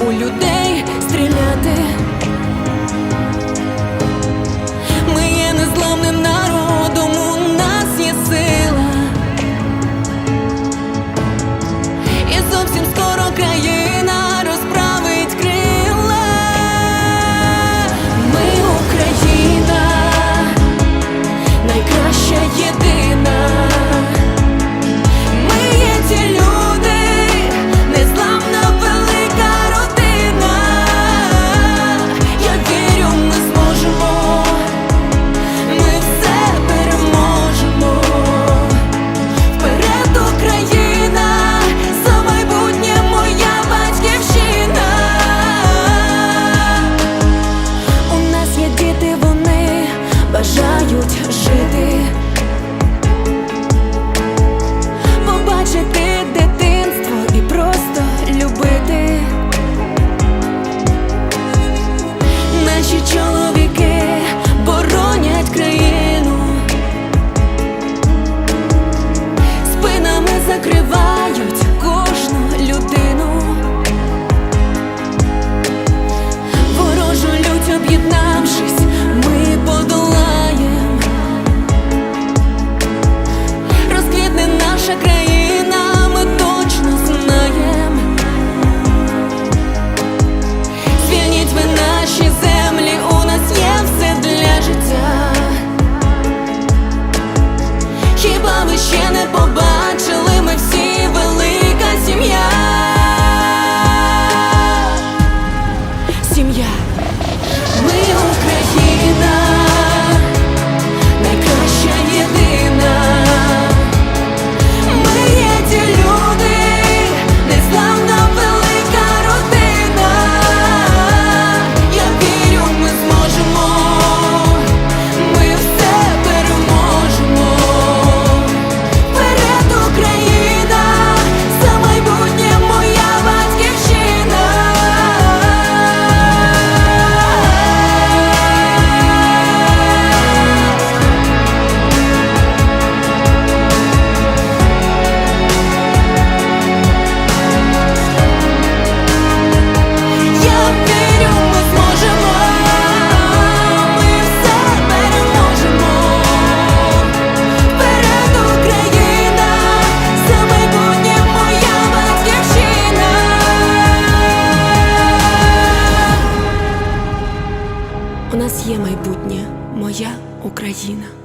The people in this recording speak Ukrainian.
у людей. жити. сім'я, ми Україна. майбутнє моя Україна.